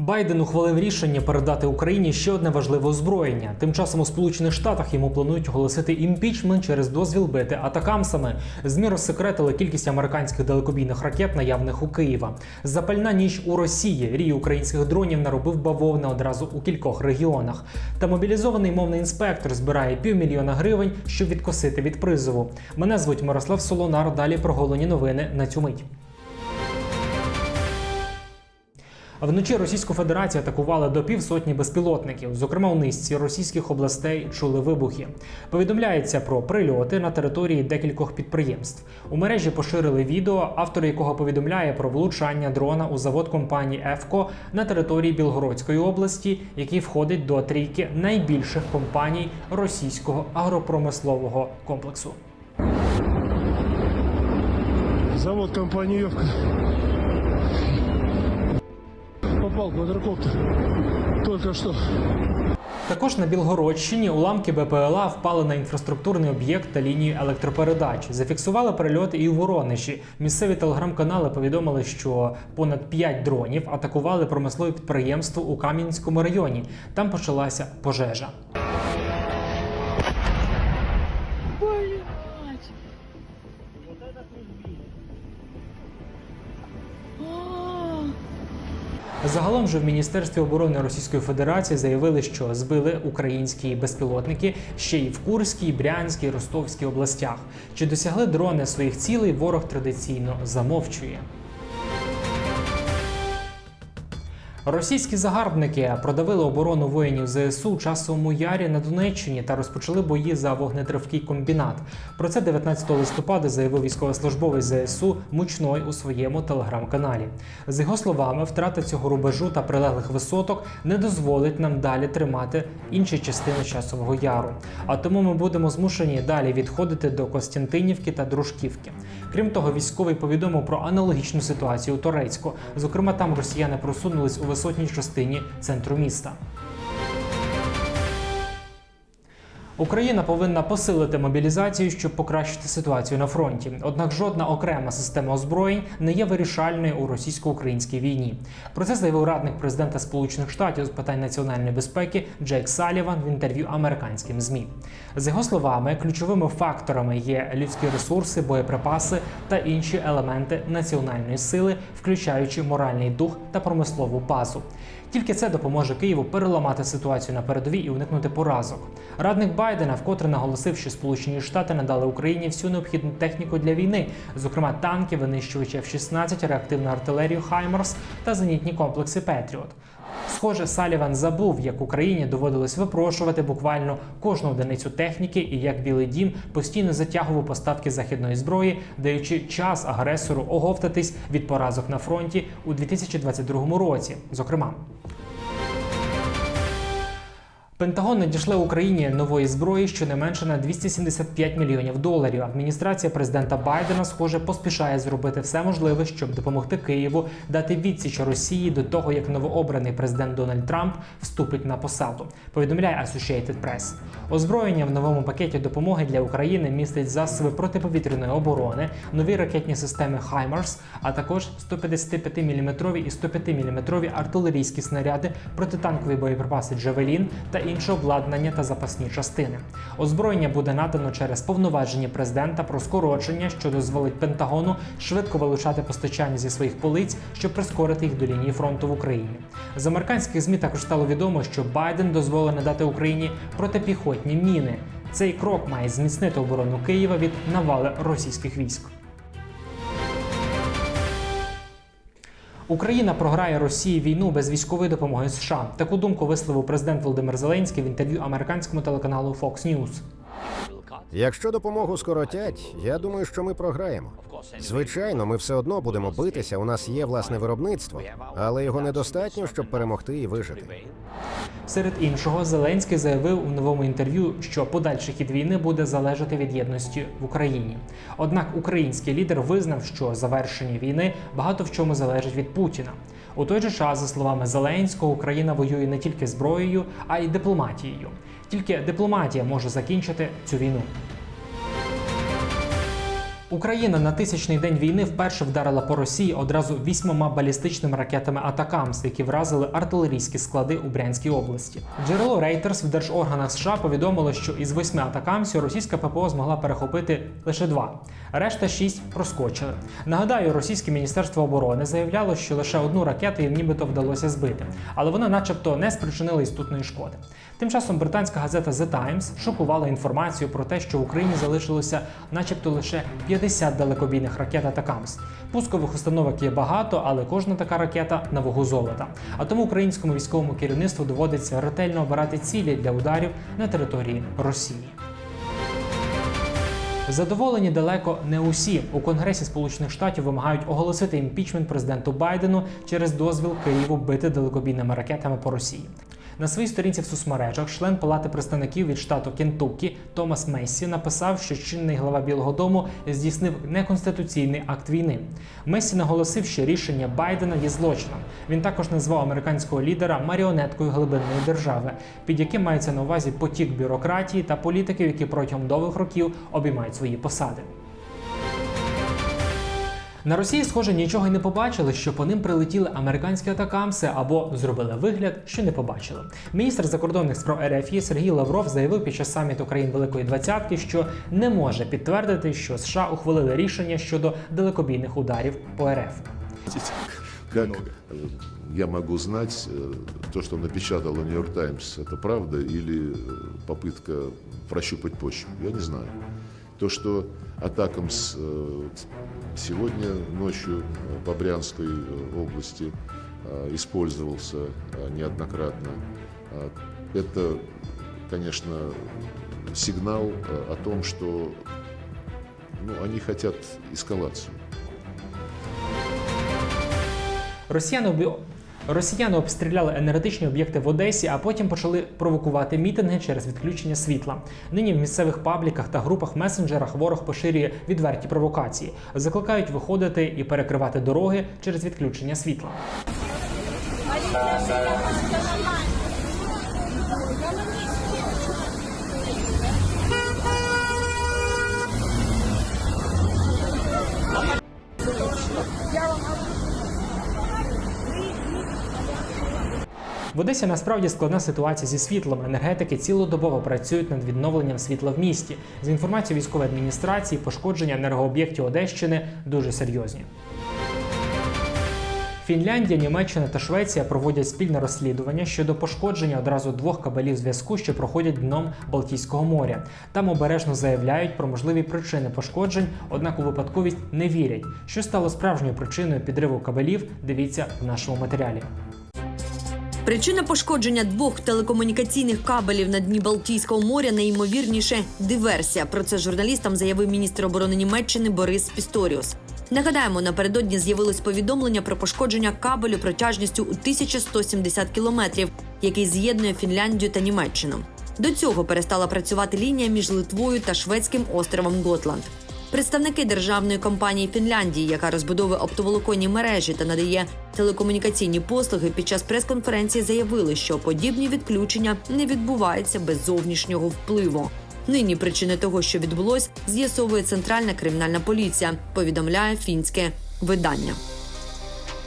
Байден ухвалив рішення передати Україні ще одне важливе озброєння. Тим часом у Сполучених Штатах йому планують оголосити імпічмент через дозвіл бити атакамсами. ЗМІ розсекретили кількість американських далекобійних ракет, наявних у Києва. Запальна ніч у Росії. Рій українських дронів наробив бавовни одразу у кількох регіонах. Та мобілізований мовний інспектор збирає півмільйона гривень, щоб відкосити від призову. Мене звуть Мирослав Солонар. Далі про головні новини на цю мить. Вночі Російську Федерацію атакували до півсотні безпілотників. Зокрема, у низці російських областей чули вибухи. Повідомляється про прильоти на території декількох підприємств. У мережі поширили відео, автор якого повідомляє про влучання дрона у завод компанії ЕФКО на території Білгородської області, який входить до трійки найбільших компаній російського агропромислового комплексу. Завод компании Йовка. Попал квадрокоптер. Только что. Також на Білгородщині уламки БПЛА впали на інфраструктурний об'єкт та лінію електропередач. Зафіксували прильоти і у Воронежі. Місцеві телеграм-канали повідомили, що понад 5 дронів атакували промислове підприємство у Кам'янському районі. Там почалася пожежа. Загалом же в Міністерстві оборони Російської Федерації заявили, що збили українські безпілотники ще й в Курській, Брянській, Ростовській областях. Чи досягли дрони своїх цілей? Ворог традиційно замовчує. Російські загарбники продавили оборону воїнів ЗСУ у часовому ярі на Донеччині та розпочали бої за вогнетривкий комбінат. Про це 19 листопада заявив військовослужбовець ЗСУ Мучной у своєму телеграм-каналі. З його словами, втрата цього рубежу та прилеглих висоток не дозволить нам далі тримати інші частини часового яру. А тому ми будемо змушені далі відходити до Костянтинівки та Дружківки. Крім того, військовий повідомив про аналогічну ситуацію у Торецьку. Зокрема, там росіяни просунулись у висотній частині центру міста. Україна повинна посилити мобілізацію, щоб покращити ситуацію на фронті. Однак жодна окрема система озброєнь не є вирішальною у російсько-українській війні. Про це заявив радник президента Сполучених Штатів з питань національної безпеки Джейк Саліван в інтерв'ю американським змі. З його словами, ключовими факторами є людські ресурси, боєприпаси та інші елементи національної сили, включаючи моральний дух та промислову базу. Тільки це допоможе Києву переламати ситуацію на передовій і уникнути поразок. Радник Байдена вкотре наголосив, що Сполучені Штати надали Україні всю необхідну техніку для війни, зокрема танки, винищувачі F-16, реактивну артилерію Хаймерс та зенітні комплекси Петріот. Схоже, Саліван забув, як Україні доводилось випрошувати буквально кожну одиницю техніки, і як Білий Дім постійно затягував поставки західної зброї, даючи час агресору оговтатись від поразок на фронті у 2022 році. Зокрема. Пентагон надійшли Україні нової зброї щонайменше на 275 мільйонів доларів. Адміністрація президента Байдена, схоже, поспішає зробити все можливе, щоб допомогти Києву дати відсіч Росії до того, як новообраний президент Дональд Трамп вступить на посаду. Повідомляє Associated Press. Озброєння в новому пакеті допомоги для України містить засоби протиповітряної оборони, нові ракетні системи HIMARS, а також 155-мм і 105-мм артилерійські снаряди, протитанкові боєприпаси Джавелін та інше обладнання та запасні частини. Озброєння буде надано через повноваження президента про скорочення, що дозволить Пентагону швидко вилучати постачання зі своїх полиць, щоб прискорити їх до лінії фронту в Україні. З американських змі також стало відомо, що Байден дозволив надати Україні протипіхотні міни. Цей крок має зміцнити оборону Києва від навали російських військ. Україна програє Росії війну без військової допомоги США. Таку думку висловив президент Володимир Зеленський в інтерв'ю американському телеканалу Fox News. Якщо допомогу скоротять, я думаю, що ми програємо. Звичайно, ми все одно будемо битися. У нас є власне виробництво, але його недостатньо, щоб перемогти і вижити. Серед іншого, Зеленський заявив у новому інтерв'ю, що подальший хід війни буде залежати від єдності в Україні. Однак український лідер визнав, що завершення війни багато в чому залежить від Путіна. У той же час, за словами Зеленського, Україна воює не тільки зброєю, а й дипломатією. Тільки дипломатія може закінчити цю війну. Україна на тисячний день війни вперше вдарила по Росії одразу вісьмома балістичними ракетами Атакамс, які вразили артилерійські склади у Брянській області. Джерело Reuters в держорганах США повідомило, що із восьми атакамсів російська ППО змогла перехопити лише два. Решта шість проскочили. Нагадаю, російське міністерство оборони заявляло, що лише одну ракету їм нібито вдалося збити, але вона, начебто, не спричинила істотної шкоди. Тим часом британська газета The Times шокувала інформацію про те, що в Україні залишилося, начебто, лише 50 далекобійних ракет Атакамс. Пускових установок є багато, але кожна така ракета на вагу золота. А тому українському військовому керівництву доводиться ретельно обирати цілі для ударів на території Росії. Задоволені далеко не усі. У Конгресі Сполучених Штатів вимагають оголосити імпічмент президенту Байдену через дозвіл Києву бити далекобійними ракетами по Росії. На своїй сторінці в соцмережах член Палати представників від штату Кентуккі Томас Мессі написав, що чинний глава Білого Дому здійснив неконституційний акт війни. Мессі наголосив, що рішення Байдена є злочином. Він також назвав американського лідера маріонеткою глибинної держави, під яким мається на увазі потік бюрократії та політиків, які протягом довгих років обіймають свої посади. На Росії, схоже, нічого й не побачили, що по ним прилетіли американські атакамси або зробили вигляд, що не побачили. Міністр закордонних справ РФ Сергій Лавров заявив під час саміту країн Великої Двадцятки, що не може підтвердити, що США ухвалили рішення щодо далекобійних ударів по РФ. Как э, я могу знать, э, то, что напечатала Нью-Йорк Таймс, это правда или э, попытка прощупать почву? Я не знаю. То, что атакам с, э, сегодня ночью э, по Брянской э, области э, использовался э, неоднократно, э, это, конечно, сигнал э, о том, что ну, они хотят эскалацию. Росіяни обі... Росіяни обстріляли енергетичні об'єкти в Одесі, а потім почали провокувати мітинги через відключення світла. Нині в місцевих пабліках та групах месенджерах ворог поширює відверті провокації, закликають виходити і перекривати дороги через відключення світла. В Одесі насправді складна ситуація зі світлом. Енергетики цілодобово працюють над відновленням світла в місті. За інформацією військової адміністрації, пошкодження енергооб'єктів Одещини дуже серйозні. Фінляндія, Німеччина та Швеція проводять спільне розслідування щодо пошкодження одразу двох кабелів зв'язку, що проходять дном Балтійського моря. Там обережно заявляють про можливі причини пошкоджень, однак у випадковість не вірять. Що стало справжньою причиною підриву кабелів? Дивіться в нашому матеріалі. Причина пошкодження двох телекомунікаційних кабелів на дні Балтійського моря найімовірніше диверсія. Про це журналістам заявив міністр оборони Німеччини Борис Пісторіус. Нагадаємо, напередодні з'явилось повідомлення про пошкодження кабелю протяжністю у 1170 кілометрів, який з'єднує Фінляндію та Німеччину. До цього перестала працювати лінія між Литвою та шведським островом Готланд. Представники державної компанії Фінляндії, яка розбудовує оптоволоконні мережі та надає телекомунікаційні послуги, під час прес-конференції заявили, що подібні відключення не відбуваються без зовнішнього впливу. Нині причини того, що відбулось, з'ясовує центральна кримінальна поліція. Повідомляє фінське видання.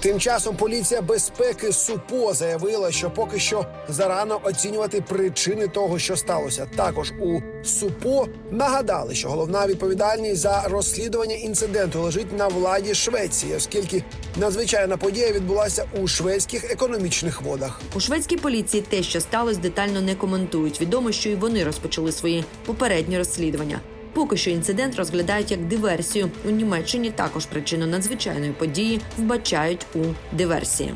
Тим часом поліція безпеки СУПО заявила, що поки що зарано оцінювати причини того, що сталося. Також у СУПО нагадали, що головна відповідальність за розслідування інциденту лежить на владі Швеції, оскільки надзвичайна подія відбулася у шведських економічних водах. У шведській поліції те, що сталося, детально не коментують. Відомо, що і вони розпочали свої попередні розслідування. Поки що інцидент розглядають як диверсію. У Німеччині також причину надзвичайної події вбачають у диверсії.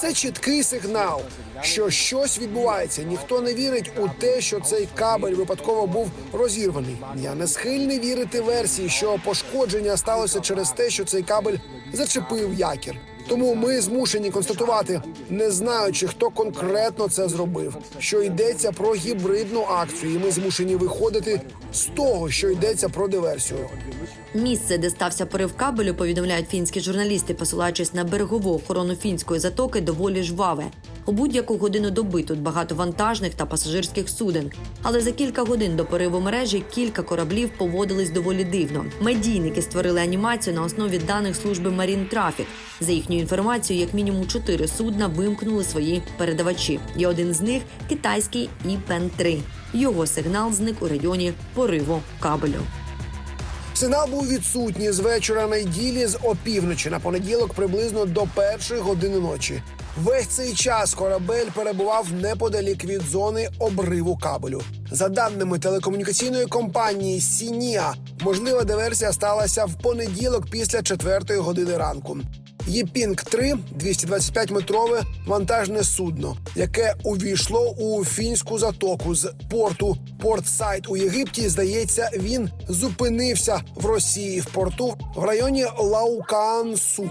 Це чіткий сигнал, що щось відбувається. Ніхто не вірить у те, що цей кабель випадково був розірваний. Я не схильний вірити версії, що пошкодження сталося через те, що цей кабель зачепив якір. Тому ми змушені констатувати, не знаючи, хто конкретно це зробив, що йдеться про гібридну акцію, і ми змушені виходити з того, що йдеться про диверсію. Місце, де стався порив кабелю, повідомляють фінські журналісти, посилаючись на берегову охорону фінської затоки, доволі жваве. У будь-яку годину доби тут багато вантажних та пасажирських суден. Але за кілька годин до пориву мережі кілька кораблів поводились доволі дивно. Медійники створили анімацію на основі даних служби Marine Traffic. За їхньою інформацією, як мінімум чотири судна вимкнули свої передавачі. І один з них китайський іпен 3 Його сигнал зник у районі пориву кабелю. Сигнал був відсутній з вечора неділі з опівночі на понеділок приблизно до першої години ночі. Весь цей час корабель перебував неподалік від зони обриву кабелю. За даними телекомунікаційної компанії Сінія, можлива диверсія сталася в понеділок після четвертої години ранку. Єпінг 3 225-метрове вантажне судно, яке увійшло у фінську затоку з порту Портсайд у Єгипті. Здається, він зупинився в Росії в порту в районі Лаукаансу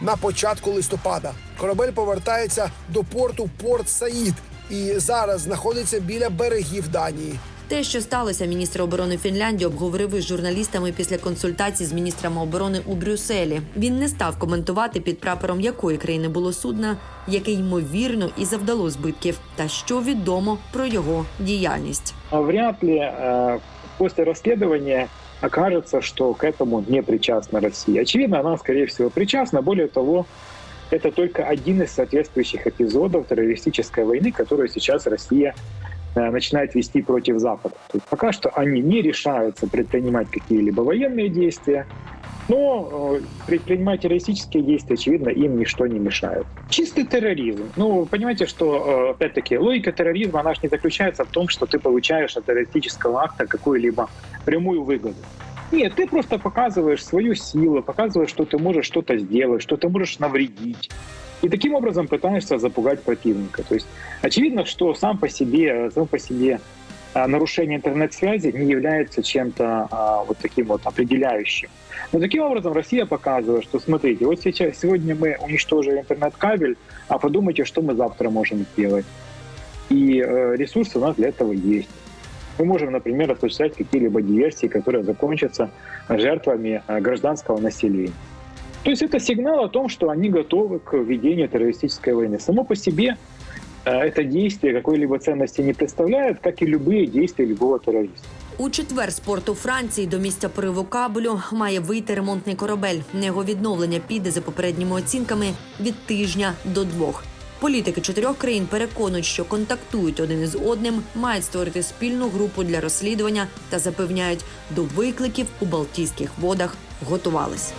на початку листопада. Корабель повертається до порту Порт Саїд і зараз знаходиться біля берегів Данії. Те, що сталося, міністр оборони Фінляндії обговорив із журналістами після консультацій з міністрами оборони у Брюсселі. Він не став коментувати під прапором якої країни було судна, яке ймовірно і завдало збитків, та що відомо про його діяльність. А Вряд ли э, после расследования окажется, что к этому не причастна Россия. Очевидно, она, скорее всего, причастна. Более того, это только один из соответствующих эпизодов террористической войны, которую сейчас Россия э, начинает вести против Запада. То есть пока что они не решаются предпринимать какие-либо военные действия, но э, предпринимать террористические действия, очевидно, им ничто не мешает. Чистый терроризм. Ну, понимаете, что, э, опять-таки, логика терроризма, она же не заключается в том, что ты получаешь от террористического акта какую-либо прямую выгоду. Нет, ты просто показываешь свою силу, показываешь, что ты можешь что-то сделать, что ты можешь навредить. И таким образом пытаешься запугать противника. То есть очевидно, что сам по себе, сам по себе а, нарушение интернет-связи не является чем-то а, вот таким вот определяющим. Но таким образом Россия показывает, что смотрите, вот сейчас сегодня мы уничтожили интернет-кабель, а подумайте, что мы завтра можем сделать. И э, ресурсы у нас для этого есть. Мы можем, например, осуществлять какие-либо диверсии, которые закончатся жертвами э, гражданского населения. То есть это сигнал о том, что они готовы к ведению террористической войны. Само по себе э, это действие какой-либо ценности не представляет, как и любые действия любого террориста. У четвер з порту Франції до місця пориву кабелю має вийти ремонтний корабель. На його відновлення піде за попередніми оцінками від тижня до двох. Політики чотирьох країн переконують, що контактують один із одним, мають створити спільну групу для розслідування та запевняють, до викликів у Балтійських водах готувались.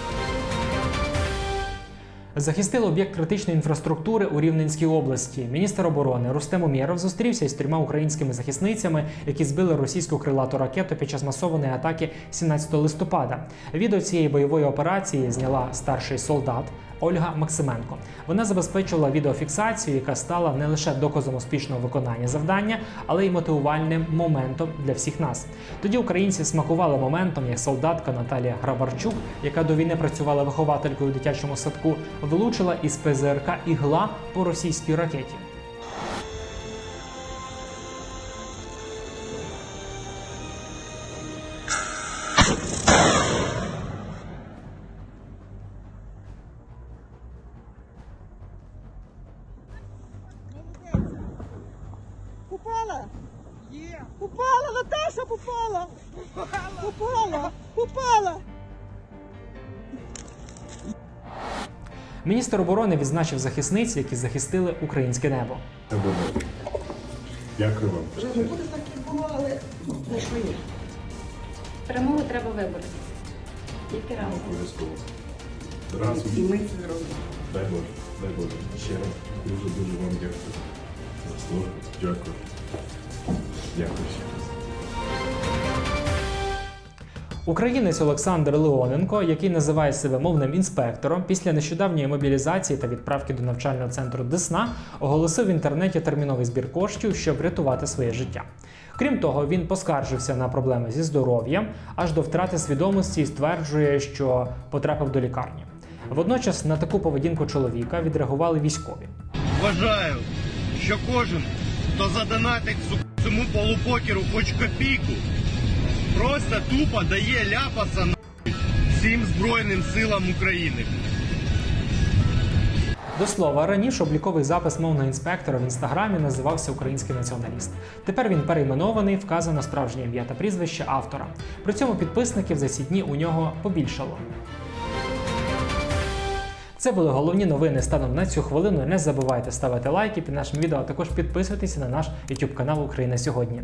Захистили об'єкт критичної інфраструктури у Рівненській області. Міністр оборони Рустем Умєров зустрівся із трьома українськими захисницями, які збили російську крилату ракету під час масованої атаки 17 листопада. Відео цієї бойової операції зняла старший солдат. Ольга Максименко вона забезпечила відеофіксацію, яка стала не лише доказом успішного виконання завдання, але й мотивувальним моментом для всіх нас. Тоді українці смакували моментом, як солдатка Наталія Грабарчук, яка до війни працювала вихователькою у дитячому садку, влучила із ПЗРК ігла по російській ракеті. Міністр оборони відзначив захисниць, які захистили українське небо. Дякую вам. Буде так і було, але що є. Перемогу треба виборити. Тільки разом. Обов'язково. Разом. І ми це зробимо. Дай Боже, дай Боже. Ще раз дуже дуже вам дякую. За службу. Дякую. Дякую Українець Олександр Леоненко, який називає себе мовним інспектором, після нещодавньої мобілізації та відправки до навчального центру Десна оголосив в інтернеті терміновий збір коштів, щоб врятувати своє життя. Крім того, він поскаржився на проблеми зі здоров'ям аж до втрати свідомості і стверджує, що потрапив до лікарні. Водночас на таку поведінку чоловіка відреагували військові. Вважаю, що кожен, хто задонатить цьому полупокеру хоч копійку, просто тупо дає ляпаса всім Збройним силам України. До слова, раніше обліковий запис мовного інспектора в інстаграмі називався Український націоналіст. Тепер він перейменований, вказано справжнє ім'я та прізвище автора. При цьому підписників за ці дні у нього побільшало. Це були головні новини станом на цю хвилину. Не забувайте ставити лайки під нашим відео, а також підписуйтесь на наш YouTube канал Україна сьогодні.